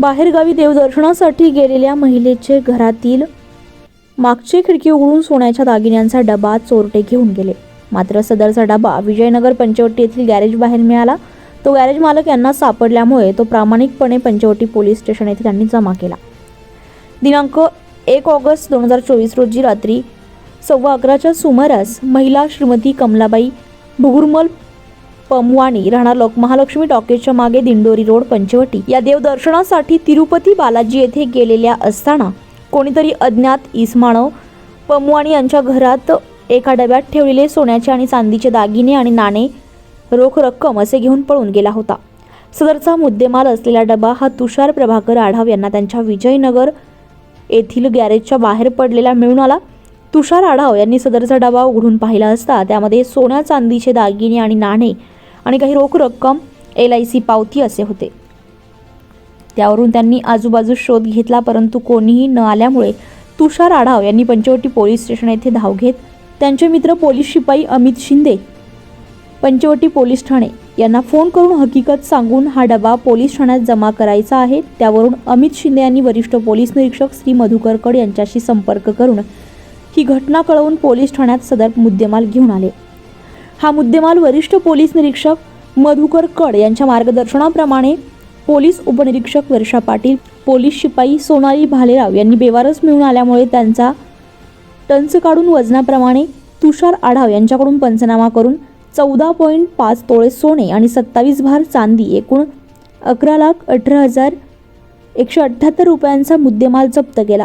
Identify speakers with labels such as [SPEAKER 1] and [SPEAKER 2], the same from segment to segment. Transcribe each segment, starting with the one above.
[SPEAKER 1] बाहेरगावी देवदर्शनासाठी गेलेल्या महिलेचे घरातील मागची खिडकी उघडून सोन्याच्या दागिन्यांचा डबा चोरटे घेऊन गेले. मात्र सदरचा डबा विजयनगर पंचवटी येथील गॅरेज बाहेर मिळाला. तो गॅरेज मालक यांना सापडल्यामुळे तो प्रामाणिकपणे पंचवटी पोलीस स्टेशन येथे त्यांनी जमा केला. दिनांक एक ऑगस्ट दोन हजार चोवीस रोजी रात्री सव्वा अकराच्या सुमारास महिला श्रीमती कमलाबाई भुगुरमल पमवाणी राहणार लोक महालक्ष्मी टॉकीजच्या मागे दिंडोरी रोड पंचवटी. या देवदर्शनासाठी तिरुपती बालाजी येथे गेलेल्या असताना कोणीतरी अज्ञात इसमानव पमवाणी यांच्या घरात एका डब्यात ठेवलेले सोन्याचे आणि चांदीचे दागिने आणि नाणे रोख रक्कम असे घेऊन पळून गेला होता. सदरचा मुद्देमाल असलेला डबा हा तुषार प्रभाकर आढाव यांना त्यांच्या विजयनगर येथील गॅरेजच्या बाहेर पडलेला मिळून आला. तुषार आढाव यांनी सदरचा डबा उघडून पाहिला असता त्यामध्ये सोन्या चांदीचे दागिने आणि नाणे आणि काही रोख रक्कम एल आय सी पावती असे होते. त्यावरून त्यांनी आजूबाजू शोध घेतला परंतु कोणीही न आल्यामुळे तुषार आढाव यांनी पंचवटी पोलीस स्टेशन येथे धाव घेत त्यांचे मित्र पोलीस शिपाई अमित शिंदे पंचवटी पोलीस ठाणे यांना फोन करून हकीकत सांगून हा डबा पोलीस ठाण्यात जमा करायचा आहे. त्यावरून अमित शिंदे यांनी वरिष्ठ पोलीस निरीक्षक श्री मधुकर कड यांच्याशी संपर्क करून ही घटना कळवून पोलीस ठाण्यात सदर मुद्देमाल घेऊन आले. हा मुद्देमाल वरिष्ठ पोलीस निरीक्षक मधुकर कड यांच्या मार्गदर्शनाप्रमाणे पोलीस उपनिरीक्षक वर्षा पाटील पोलीस शिपाई सोनाली भालेराव यांनी बेवारस मिळून आल्यामुळे त्यांचा टंच काढून वजनाप्रमाणे तुषार आढाव यांच्याकडून पंचनामा करून चौदा पॉईंट पाच तोळे सोने आणि सत्तावीस भार चांदी एकूण अकरा लाख अठरा हजार एकशे अठ्ठ्याहत्तर रुपयांचा मुद्देमाल जप्त केला.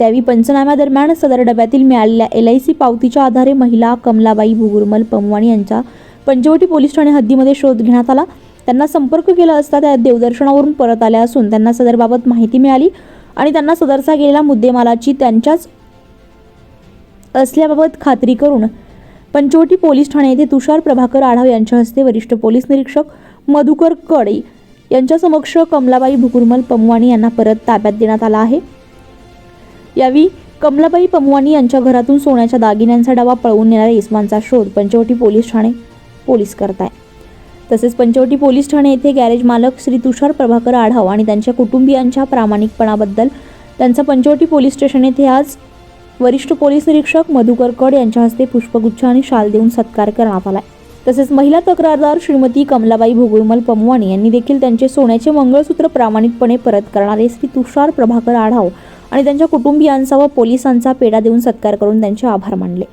[SPEAKER 1] त्यावेळी पंचनाम्यादरम्यान सदर डब्यातील मिळालेल्या एल आय सी पावतीच्या आधारे महिला कमलाबाई भुगुरमल पमवाणी यांचा पंचवटी पोलीस ठाणे हद्दीमध्ये शोध घेण्यात आला. त्यांना संपर्क केला असता त्या देवदर्शनावरून परत आल्या असून त्यांना सदरबाबत माहिती मिळाली आणि त्यांना सदरचा गेलेला मुद्देमालाची त्यांच्याच असल्याबाबत खात्री करून पंचवटी पोलीस ठाणे येथे तुषार प्रभाकर आढाव यांच्या हस्ते वरिष्ठ पोलीस निरीक्षक मधुकरकडे यांच्या समक्ष कमलाबाई भुकुरमल पमवाणी यांना परत ताब्यात देण्यात आला आहे. यावेळी कमलाबाई पमवानी यांच्या घरातून सोन्याच्या दागिन्यांचा डबा पळवून नेणाऱ्या इस्मानचा शोध पंचवटी पोलीस ठाणे पोलीस करत आहे तसेच पंचवटी पोलीस ठाणे येथे गॅरेज मालक श्री तुषार प्रभाकर आढाव आणि त्यांच्या कुटुंबियांच्या प्रामाणिकपणाबद्दल त्यांचा पंचवटी पोलीस स्टेशन येथे आज वरिष्ठ पोलीस निरीक्षक मधुकर कड यांच्या हस्ते पुष्पगुच्छ आणि शाल देऊन सत्कार करण्यात आहे तसेच महिला तक्रारदार श्रीमती कमलाबाई भोगुळमल पमवाणी यांनी देखील त्यांचे सोन्याचे मंगळसूत्र प्रामाणिकपणे परत करणारे श्री तुषार प्रभाकर आढाव आणि त्यांच्या कुटुंबियांचा व पोलिसांचा पेढा देऊन सत्कार करून त्यांचे आभार मानले.